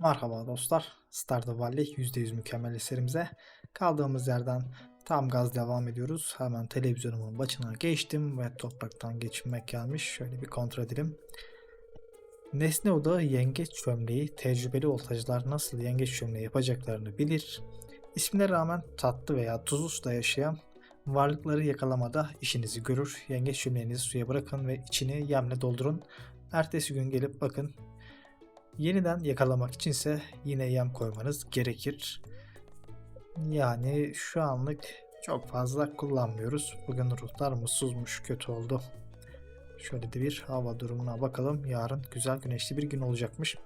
Merhaba dostlar. Stardew Valley %100 mükemmel serimize kaldığımız yerden tam gaz devam ediyoruz. Hemen televizyonumun başına geçtim ve topraktan geçinmek gelmiş. Şöyle bir kontrol edelim. Nesne odağı yengeç çömleği. Tecrübeli oltacılar nasıl yengeç çömleği yapacaklarını bilir. İsmine rağmen tatlı veya tuzlu suda yaşayan varlıkları yakalamada işinizi görür. Yengeç çömleğinizi suya bırakın ve içini yemle doldurun. Ertesi gün gelip bakın Yeniden yakalamak içinse yine yem koymanız gerekir. Yani şu anlık çok fazla kullanmıyoruz. Bugün ruhlar mutsuzmuş, kötü oldu. Şöyle de bir hava durumuna bakalım. Yarın güzel güneşli bir gün olacakmış.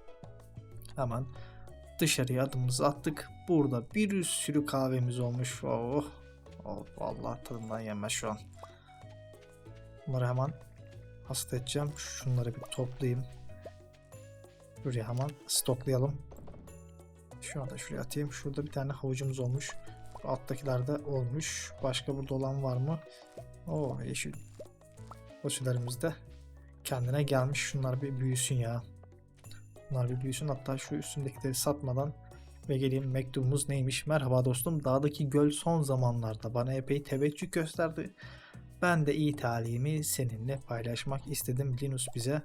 Hemen dışarıya adımımızı attık. Burada bir sürü kahvemiz olmuş. Oh, oh vallahi tadından yenmez şu an. Bunları hemen hasta edeceğim. Şunları bir toplayayım. Şuraya hemen stoklayalım. Şu anda şuraya atayım. Şurada bir tane havucumuz olmuş. Alttakilerde olmuş. Başka burada olan var mı? Oo yeşil fasulyelerimiz de kendine gelmiş. Şunlar bir büyüsün ya. Bunlar bir büyüsün. Hatta şu üstündekileri satmadan ve geleyim mektubumuz neymiş? Merhaba dostum. Dağdaki göl son zamanlarda bana epey teveccüh gösterdi. Ben de iyi talihimi seninle paylaşmak istedim. Linus bize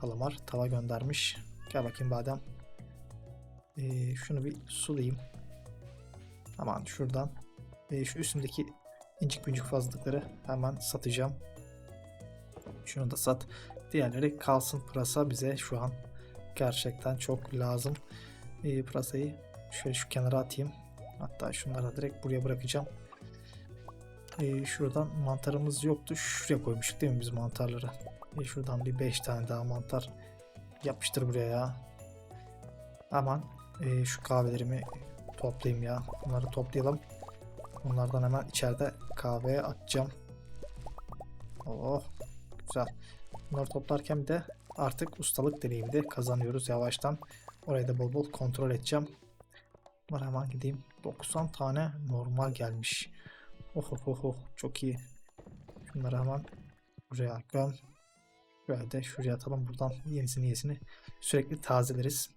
kalamar tava göndermiş. Gel bakayım badem. Ee, şunu bir sulayayım. Aman şuradan. Ee, şu üstümdeki incik büncük fazlalıkları hemen satacağım. Şunu da sat. Diğerleri kalsın pırasa bize şu an gerçekten çok lazım. Ee, pırasayı şöyle şu kenara atayım. Hatta şunları da direkt buraya bırakacağım. Ee, şuradan mantarımız yoktu. Şuraya koymuştuk değil mi biz mantarları? E şuradan bir 5 tane daha mantar yapıştır buraya ya. Aman e, şu kahvelerimi toplayayım ya. Bunları toplayalım. Bunlardan hemen içeride kahveye atacağım. Oh güzel. Bunları toplarken de artık ustalık deneyimi de kazanıyoruz yavaştan. Orayı da bol bol kontrol edeceğim. Bunlar hemen gideyim. 90 tane normal gelmiş. Oh oh oh oh çok iyi. Şunları hemen buraya göm. Böyle de şuraya atalım. Buradan yenisini yenisini sürekli tazeleriz.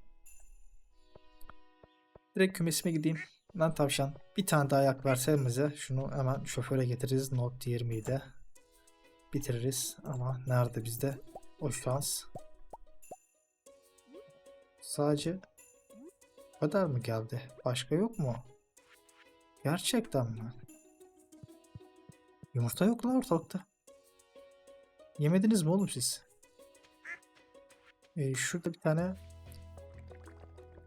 Direkt kümesime gideyim. Lan tavşan. Bir tane daha ayak versenize. Şunu hemen şoföre getiririz. Note 20'yi de bitiririz. Ama nerede bizde o şans? Sadece bu kadar mı geldi? Başka yok mu? Gerçekten mi? Yumurta yok lan ortalıkta. Yemediniz mi oğlum siz? Ee, şurada bir tane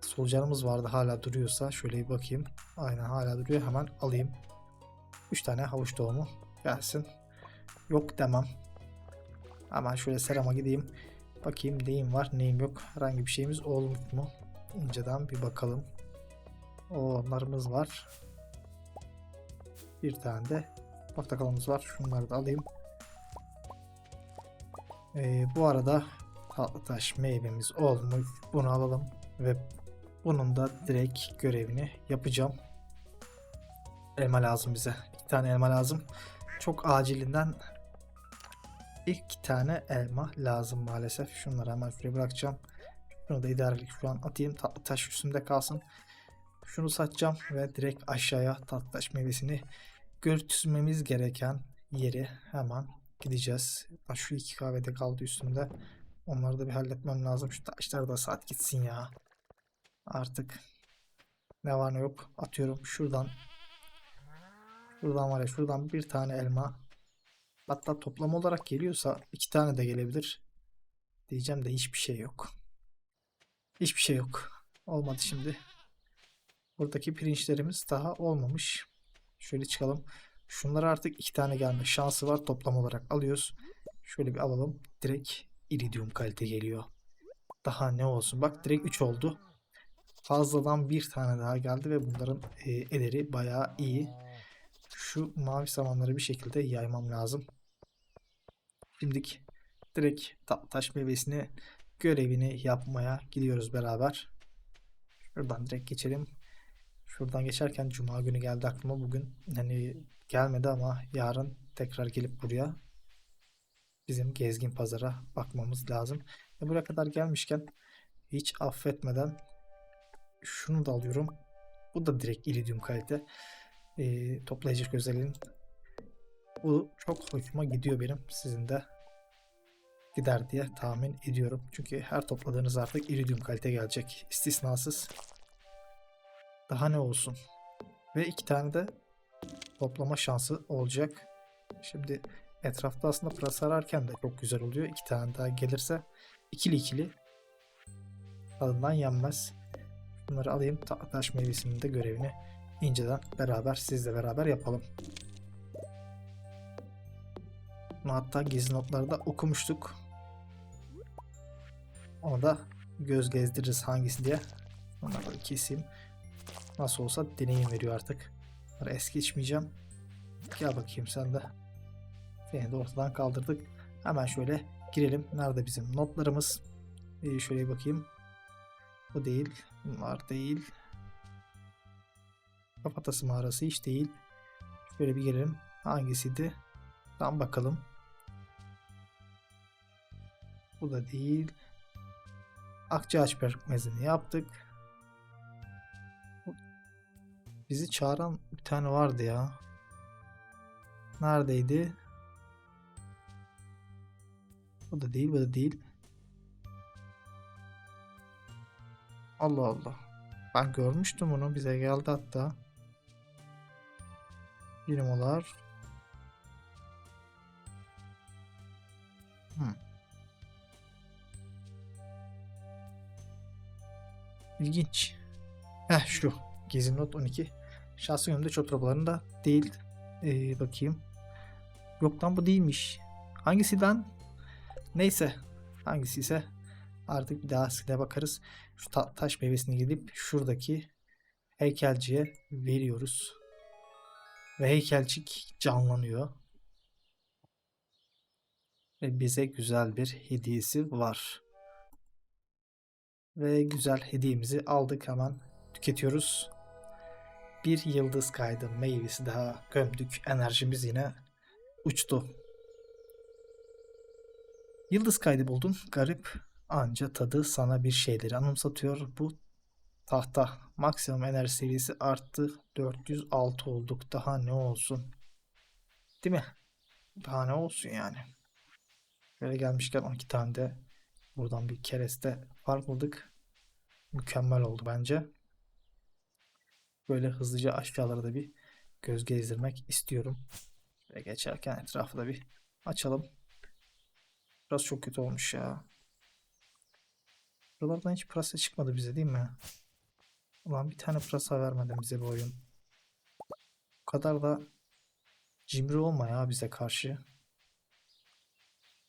solucanımız vardı hala duruyorsa şöyle bir bakayım. Aynen hala duruyor hemen alayım. 3 tane havuç doğumu gelsin. Yok demem. Hemen şöyle serama gideyim. Bakayım neyim var neyim yok. Herhangi bir şeyimiz olmuş mu? İnceden bir bakalım. Onlarımız var. Bir tane de portakalımız var. Şunları da alayım. Ee, bu arada tatlı taş meyvemiz olmuş. Bunu alalım ve bunun da direkt görevini yapacağım. Elma lazım bize. İki tane elma lazım. Çok acilinden iki tane elma lazım maalesef. Şunları hemen şuraya bırakacağım. Şunu da idarelik şu an atayım. Tatlı taş üstünde kalsın. Şunu satacağım ve direkt aşağıya tatlı taş meyvesini götürmemiz gereken yeri hemen gideceğiz. Şu iki kahvede kaldı üstünde. Onları da bir halletmem lazım. Şu taşlar da saat gitsin ya. Artık ne var ne yok atıyorum şuradan. Şuradan var ya şuradan bir tane elma. Hatta toplam olarak geliyorsa iki tane de gelebilir. Diyeceğim de hiçbir şey yok. Hiçbir şey yok. Olmadı şimdi. Buradaki pirinçlerimiz daha olmamış. Şöyle çıkalım. Şunlar artık iki tane gelme şansı var. Toplam olarak alıyoruz. Şöyle bir alalım. Direkt iridium kalite geliyor. Daha ne olsun. Bak direkt 3 oldu. Fazladan bir tane daha geldi ve bunların e, ederi bayağı iyi. Şu mavi samanları bir şekilde yaymam lazım. Şimdilik direkt tatlı taş meyvesini görevini yapmaya gidiyoruz beraber. Şuradan direkt geçelim. Şuradan geçerken cuma günü geldi aklıma bugün. Hani gelmedi ama yarın tekrar gelip buraya bizim gezgin pazara bakmamız lazım. Ve buraya kadar gelmişken hiç affetmeden şunu da alıyorum. Bu da direkt iridium kalite. Ee, toplayıcı özelliğin. Bu çok hoşuma gidiyor benim. Sizin de gider diye tahmin ediyorum. Çünkü her topladığınız artık iridium kalite gelecek. istisnasız. Daha ne olsun. Ve iki tane de toplama şansı olacak. Şimdi etrafta aslında pırasa ararken de çok güzel oluyor. İki tane daha gelirse ikili ikili tadından yenmez. Bunları alayım. Ta- Taş meyvesinin de görevini inceden beraber sizle beraber yapalım. Bunu hatta gizli notlarda okumuştuk. Onu da göz gezdiririz hangisi diye. Onları keseyim. Nasıl olsa deneyim veriyor artık. Bunları es geçmeyeceğim. Gel bakayım sen de. Seni de ortadan kaldırdık. Hemen şöyle girelim. Nerede bizim notlarımız? Ee, şöyle bakayım. Bu değil. Bunlar değil. Kafatası mağarası hiç değil. Şöyle bir gelelim. Hangisiydi? Tam bakalım. Bu da değil. Akçaağaç pekmezini yaptık. Bizi çağıran bir tane vardı ya. Neredeydi? Bu da değil, bu da değil. Allah Allah. Ben görmüştüm onu. Bize geldi hatta. Birimolar. Hmm. İlginç. Heh şu. Gizli not 12. Şahsi yönümde çotrabalarında değil. Ee, bakayım. Yok lan bu değilmiş. Hangisi? Neyse. Hangisi ise artık bir daha sile bakarız. Şu ta- taş meyvesini gidip şuradaki heykelciye veriyoruz. Ve heykelcik canlanıyor. Ve bize güzel bir hediyesi var. Ve güzel hediyemizi aldık hemen tüketiyoruz. Bir yıldız kaydı meyvesi daha gömdük. Enerjimiz yine uçtu. Yıldız kaydı buldun. Garip anca tadı sana bir şeyleri anımsatıyor. Bu tahta maksimum enerji seviyesi arttı. 406 olduk. Daha ne olsun? Değil mi? Daha ne olsun yani? Böyle gelmişken 12 tane de buradan bir kereste farkladık. Mükemmel oldu bence. Böyle hızlıca aşağılara da bir göz gezdirmek istiyorum. Ve geçerken etrafı da bir açalım. Biraz çok kötü olmuş ya. Buralardan hiç pırasa çıkmadı bize değil mi? Ulan bir tane pırasa vermeden bize bu oyun. Bu kadar da cimri olma ya bize karşı.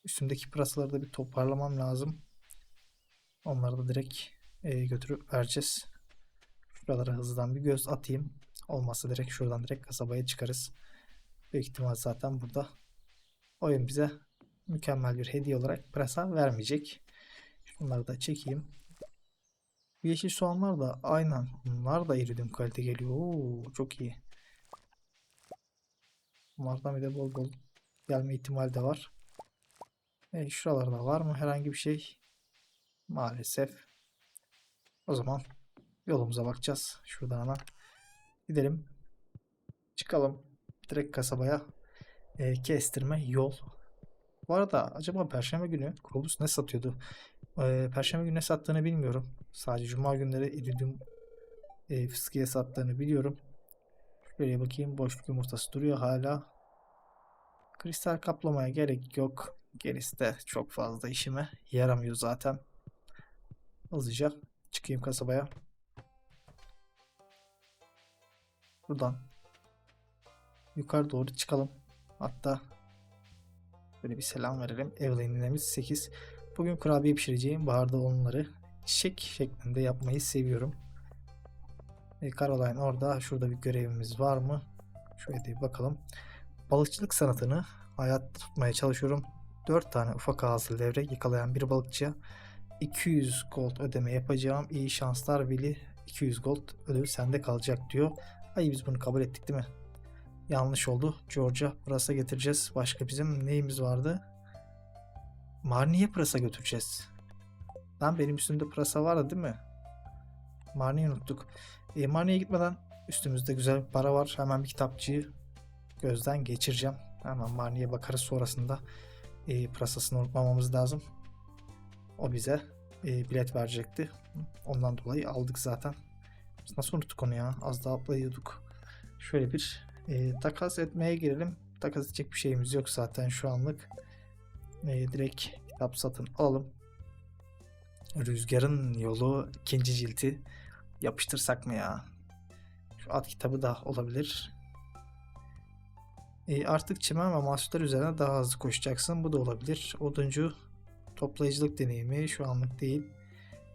Üstümdeki pırasaları da bir toparlamam lazım. Onları da direkt e, götürüp vereceğiz. Şuralara hızlıdan bir göz atayım. Olmazsa direkt şuradan direkt kasabaya çıkarız. Büyük ihtimal zaten burada oyun bize mükemmel bir hediye olarak pırasa vermeyecek. Şunları da çekeyim. Yeşil soğanlar da aynen. Bunlar da iridium kalite geliyor. Oo, çok iyi. Bunlardan bir de bol bol gelme ihtimali de var. E, şuralarda var mı herhangi bir şey? Maalesef. O zaman yolumuza bakacağız. Şuradan gidelim. Çıkalım. Direkt kasabaya e, kestirme yol. Bu arada acaba Perşembe günü Krobus ne satıyordu? E, Perşembe günü ne sattığını bilmiyorum. Sadece Cuma günleri iridium e, fıskiye sattığını biliyorum. Şuraya bakayım. Boşluk yumurtası duruyor hala. Kristal kaplamaya gerek yok. Gerisi de çok fazla işime yaramıyor zaten. Hızlıca çıkayım kasabaya. Buradan yukarı doğru çıkalım. Hatta böyle bir selam verelim. Evelyn ninemiz 8. Bugün kurabiye pişireceğim. Baharda onları çiçek şeklinde yapmayı seviyorum. E, Caroline orada. Şurada bir görevimiz var mı? Şöyle bir bakalım. Balıkçılık sanatını hayat tutmaya çalışıyorum. 4 tane ufak ağızlı levrek yakalayan bir balıkçıya 200 gold ödeme yapacağım. İyi şanslar Willy. 200 gold ödül sende kalacak diyor. Ay biz bunu kabul ettik değil mi? Yanlış oldu. George'a pırasa getireceğiz. Başka bizim neyimiz vardı? Marnie'ye pırasa götüreceğiz. Lan benim üstümde pırasa vardı değil mi? Marni'yi unuttuk. E, Marni'ye gitmeden üstümüzde güzel bir para var. Hemen bir kitapçıyı gözden geçireceğim. Hemen Marni'ye bakarız sonrasında. E, pırasasını unutmamamız lazım. O bize e, bilet verecekti. Ondan dolayı aldık zaten. Biz nasıl unuttuk onu ya? Az daha atlayıyorduk. Şöyle bir e, takas etmeye girelim. Takas edecek bir şeyimiz yok zaten şu anlık. E, direkt kitap satın alalım. Rüzgarın yolu ikinci cilti yapıştırsak mı ya? Şu at kitabı da olabilir. E, artık çimen ve mahsuller üzerine daha hızlı koşacaksın. Bu da olabilir. Oduncu toplayıcılık deneyimi şu anlık değil.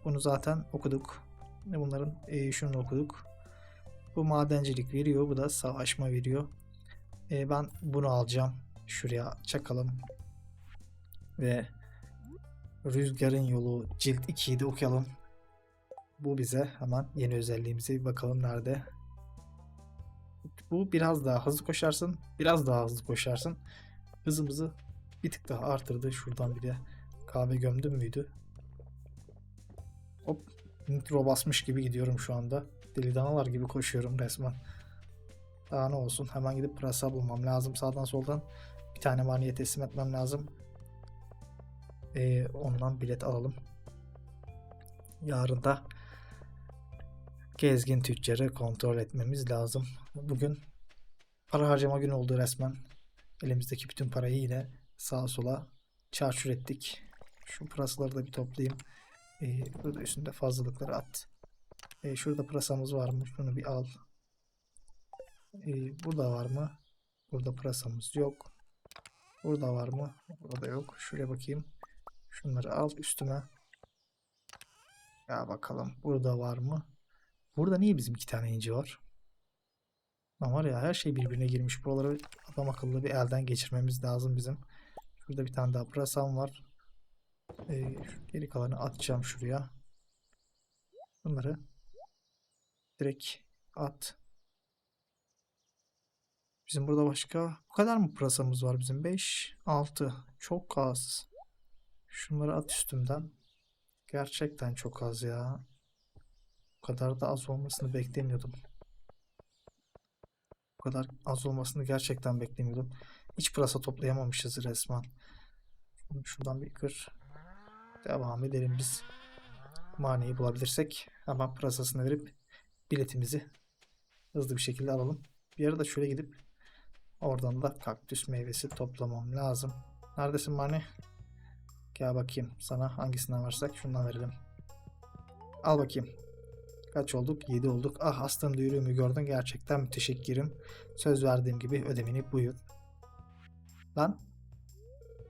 Bunu zaten okuduk. Bunların e, şunu okuduk. Bu madencilik veriyor. Bu da savaşma veriyor. E, ben bunu alacağım. Şuraya çakalım. Ve Rüzgarın Yolu cilt 2'yi de okuyalım. Bu bize hemen yeni özelliğimize bir bakalım nerede. Bu biraz daha hızlı koşarsın. Biraz daha hızlı koşarsın. Hızımızı bir tık daha artırdı. Şuradan bir de kahve gömdüm müydü? Hop. Nitro basmış gibi gidiyorum şu anda. Deli danalar gibi koşuyorum resmen. Daha ne olsun. Hemen gidip pırasa bulmam lazım. Sağdan soldan bir tane maniye teslim etmem lazım. Ee, ondan bilet alalım. Yarın da gezgin tüccarı kontrol etmemiz lazım. Bugün para harcama günü oldu resmen. Elimizdeki bütün parayı yine sağa sola çarçur ettik. Şu pırasaları da bir toplayayım. Ee, burada üstünde fazlalıkları at. Ee, şurada pırasamız var mı? Şunu bir al. Ee, burada var mı? Burada pırasamız yok. Burada var mı? Burada yok. Şuraya bakayım. Şunları al üstüme. Ya bakalım. Burada var mı? Burada niye bizim iki tane inci var? Lan var ya her şey birbirine girmiş. Buraları adam akıllı bir elden geçirmemiz lazım bizim. Şurada bir tane daha pırasam var. Ee, geri kalanı atacağım şuraya. Bunları direkt at. Bizim burada başka bu kadar mı pırasamız var bizim? 5, 6. Çok az. Şunları at üstümden. Gerçekten çok az ya. Bu kadar da az olmasını beklemiyordum. Bu kadar az olmasını gerçekten beklemiyordum. Hiç pırasa toplayamamışız resmen. Şunu Şuradan bir kır. Devam edelim biz. Maniyi bulabilirsek hemen pırasasını verip biletimizi hızlı bir şekilde alalım. Bir ara da şöyle gidip oradan da kaktüs meyvesi toplamam lazım. Neredesin Mani? Gel bakayım sana hangisinden varsak şundan verelim. Al bakayım. Kaç olduk? 7 olduk. Ah hastım duyurumu gördün. Gerçekten müteşekkirim. Söz verdiğim gibi ödemeni buyur. Lan.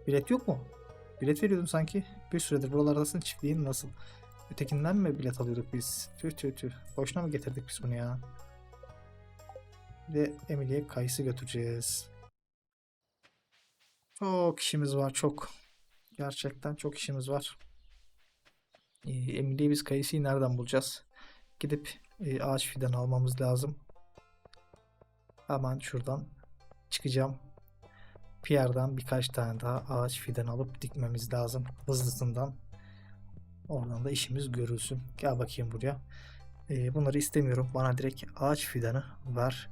Bilet yok mu? Bilet veriyordum sanki. Bir süredir buralardasın. Çiftliğin nasıl? Ötekinden mi bilet alıyorduk biz? Tüh tüh tüh. Boşuna mı getirdik biz bunu ya? Bir de Emily'ye kayısı götüreceğiz. Çok işimiz var çok. Gerçekten çok işimiz var. Ee, Emily'ye biz kayısıyı nereden bulacağız? Gidip e, ağaç fidan almamız lazım. Hemen şuradan çıkacağım. Pierre'dan birkaç tane daha ağaç fidan alıp dikmemiz lazım. Hızlısından. Oradan da işimiz görülsün. Gel bakayım buraya. Ee, bunları istemiyorum. Bana direkt ağaç fidanı ver.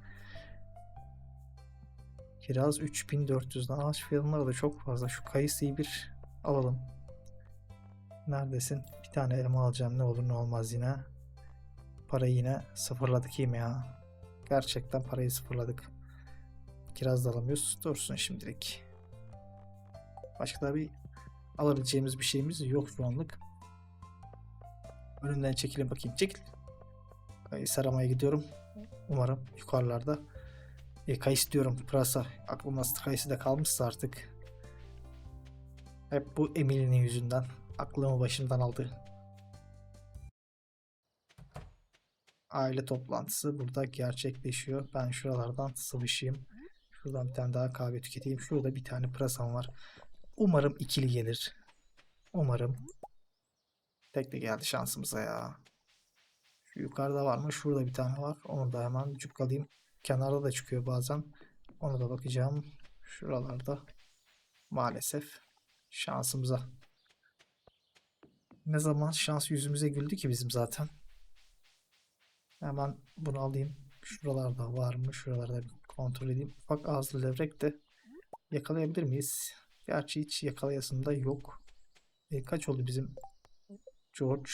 Kiraz 3400'den ağaç fidanları da çok fazla. Şu kayısıyı bir alalım. Neredesin? Bir tane elma alacağım. Ne olur ne olmaz yine. Parayı yine sıfırladık iyi mi ya? Gerçekten parayı sıfırladık. Kiraz da alamıyoruz. Dursun şimdilik. Başka da bir alabileceğimiz bir şeyimiz yok şu anlık. Önünden çekilin bakayım. Çekil. Kayısı aramaya gidiyorum. Umarım yukarılarda. E, kayısı diyorum. Pırasa. Aklımda kayısı da kalmışsa artık. Hep bu Emily'nin yüzünden. Aklımı başımdan aldı. Aile toplantısı burada gerçekleşiyor. Ben şuralardan sıvışayım. Şuradan bir tane daha kahve tüketeyim. Şurada bir tane pırasam var. Umarım ikili gelir. Umarım. Tek de geldi şansımıza ya. Şu yukarıda var mı? Şurada bir tane var. Onu da hemen cukkalayayım. Kenarda da çıkıyor bazen. Onu da bakacağım. Şuralarda. Maalesef. Şansımıza. Ne zaman şans yüzümüze güldü ki bizim zaten. Hemen bunu alayım. Şuralarda var mı? Şuralarda bir kontrol edeyim. Ufak ağızlı levrek de yakalayabilir miyiz? Gerçi hiç yakalayasım da yok. E, kaç oldu bizim George?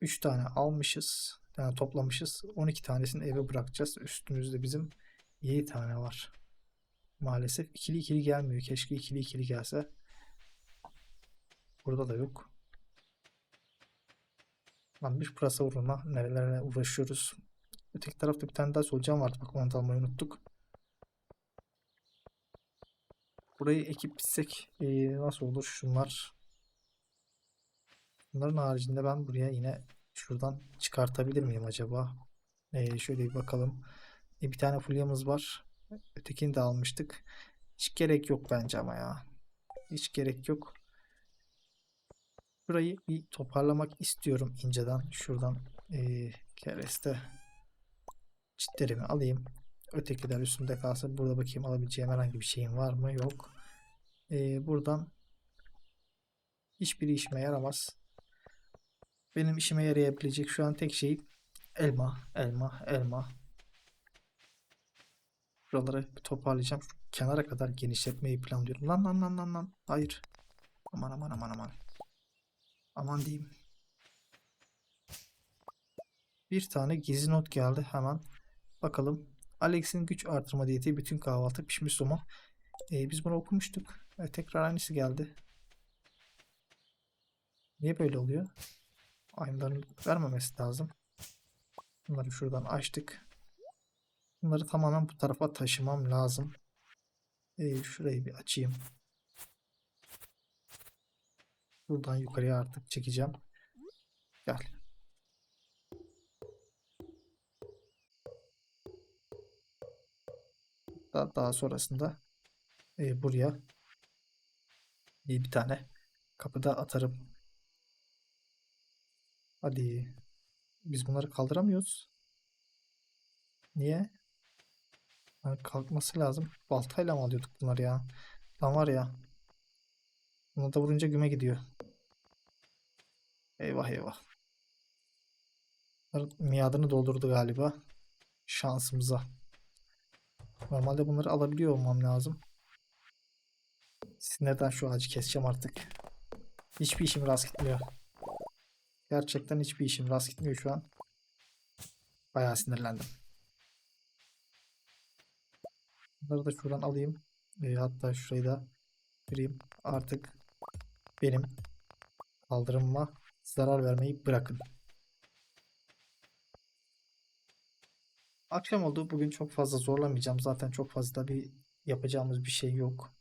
3 tane almışız. Yani toplamışız. 12 tanesini eve bırakacağız. Üstümüzde bizim 7 tane var. Maalesef ikili ikili gelmiyor. Keşke ikili ikili gelse. Burada da yok. Lan bir pırasa uğruna nerelere uğraşıyoruz. Öteki tarafta bir tane daha solucan vardı. Bak onu almayı unuttuk. Burayı ekip bitsek eee, nasıl olur şunlar? Bunların haricinde ben buraya yine şuradan çıkartabilir miyim acaba? Eee, şöyle bir bakalım. E, bir tane fulyamız var. Ötekini de almıştık. Hiç gerek yok bence ama ya. Hiç gerek yok. Burayı bir toparlamak istiyorum inceden. Şuradan eee kereste çitlerimi alayım. Ötekiler üstümde kalsa burada bakayım alabileceğim herhangi bir şeyim var mı? Yok. Eee, buradan hiçbiri işime yaramaz. Benim işime yarayabilecek şu an tek şey elma, elma, elma. Buraları bir toparlayacağım. Kenara kadar genişletmeyi planlıyorum. Lan lan lan lan lan. Hayır. Aman aman aman aman. Aman diyeyim. Bir tane gizli not geldi hemen. Bakalım. Alex'in güç artırma diyeti bütün kahvaltı pişmiş somon. Ee, biz bunu okumuştuk. Ve tekrar aynısı geldi. Niye böyle oluyor? Aynılarını vermemesi lazım. Bunları şuradan açtık. Bunları tamamen bu tarafa taşımam lazım. Ee, şurayı bir açayım. Buradan yukarıya artık çekeceğim. Gel. Daha, daha sonrasında e, buraya bir, tane kapıda atarım. Hadi. Biz bunları kaldıramıyoruz. Niye? Yani kalkması lazım. Baltayla mı alıyorduk bunları ya? Lan var ya. Buna da vurunca güme gidiyor. Eyvah eyvah. Bunların miadını doldurdu galiba. Şansımıza. Normalde bunları alabiliyor olmam lazım. Sinirden şu ağacı keseceğim artık. Hiçbir işim rast gitmiyor. Gerçekten hiçbir işim rast gitmiyor şu an. Bayağı sinirlendim. Bunları da şuradan alayım. E, hatta şurayı da vereyim. Artık benim kaldırımıma zarar vermeyi bırakın. Akşam oldu. Bugün çok fazla zorlamayacağım. Zaten çok fazla bir yapacağımız bir şey yok.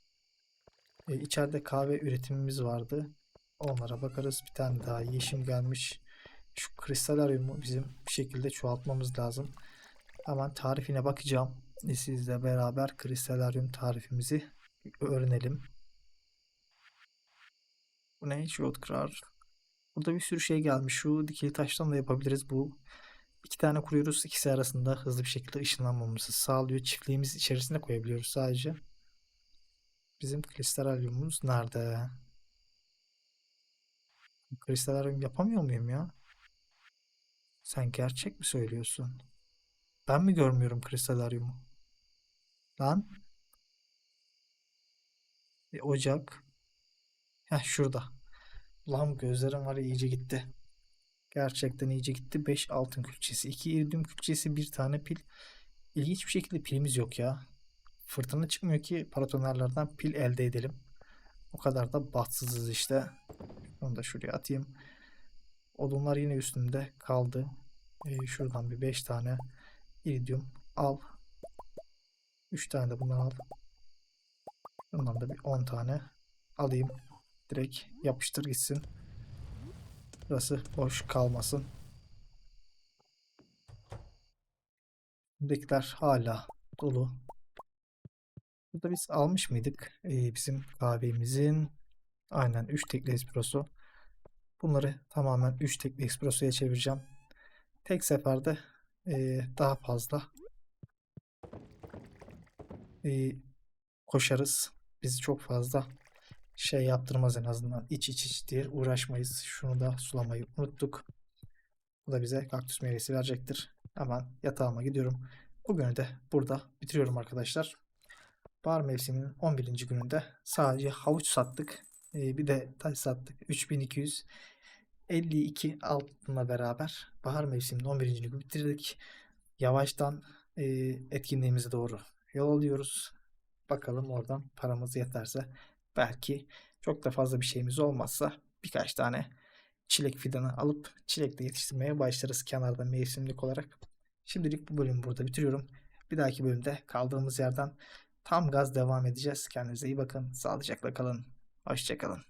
E, içeride kahve üretimimiz vardı. Onlara bakarız. Bir tane daha yeşim gelmiş. Şu kristalaryumu bizim bir şekilde çoğaltmamız lazım. Hemen tarifine bakacağım. E, Sizle beraber kristalaryum tarifimizi öğrenelim. Bu ne? Shroudcrar. Burada bir sürü şey gelmiş. Şu dikili taştan da yapabiliriz. Bu iki tane kuruyoruz. İkisi arasında hızlı bir şekilde ışınlanmamızı sağlıyor. Çiftliğimiz içerisine koyabiliyoruz sadece. Bizim kristalaryumumuz nerede? Kristalaryum yapamıyor muyum ya? Sen gerçek mi söylüyorsun? Ben mi görmüyorum kristalaryumu? Lan. E, ocak. Heh şurada. Ulan gözlerim var ya iyice gitti. Gerçekten iyice gitti. 5 altın külçesi, 2 iridium külçesi, bir tane pil. İlginç bir şekilde pilimiz yok ya. Fırtına çıkmıyor ki paratonerlerden pil elde edelim. O kadar da bahtsızız işte. Onu da şuraya atayım. Odunlar yine üstümde kaldı. Ee, şuradan bir 5 tane iridium al. 3 tane de bundan al. Bundan da bir 10 tane alayım. Direkt yapıştır gitsin. Burası boş kalmasın. Buradakiler hala dolu. Burada biz almış mıydık? Ee, bizim kahvemizin aynen 3 tekli espresso. Bunları tamamen 3 tekli espressoya çevireceğim. Tek seferde e, daha fazla e, koşarız. Bizi çok fazla şey yaptırmaz en azından. İç iç iç diye uğraşmayız. Şunu da sulamayı unuttuk. O da bize kaktüs meyvesi verecektir. Hemen yatağıma gidiyorum. Bugünü de burada bitiriyorum arkadaşlar. Bahar mevsiminin 11. gününde sadece havuç sattık. Ee, bir de taş sattık. 3252 altınla beraber bahar mevsiminin 11. günü bitirdik. Yavaştan e, etkinliğimize doğru yol alıyoruz. Bakalım oradan paramız yeterse belki çok da fazla bir şeyimiz olmazsa birkaç tane çilek fidanı alıp çilekle yetiştirmeye başlarız kenarda mevsimlik olarak. Şimdilik bu bölümü burada bitiriyorum. Bir dahaki bölümde kaldığımız yerden tam gaz devam edeceğiz. Kendinize iyi bakın. Sağlıcakla kalın. Hoşçakalın.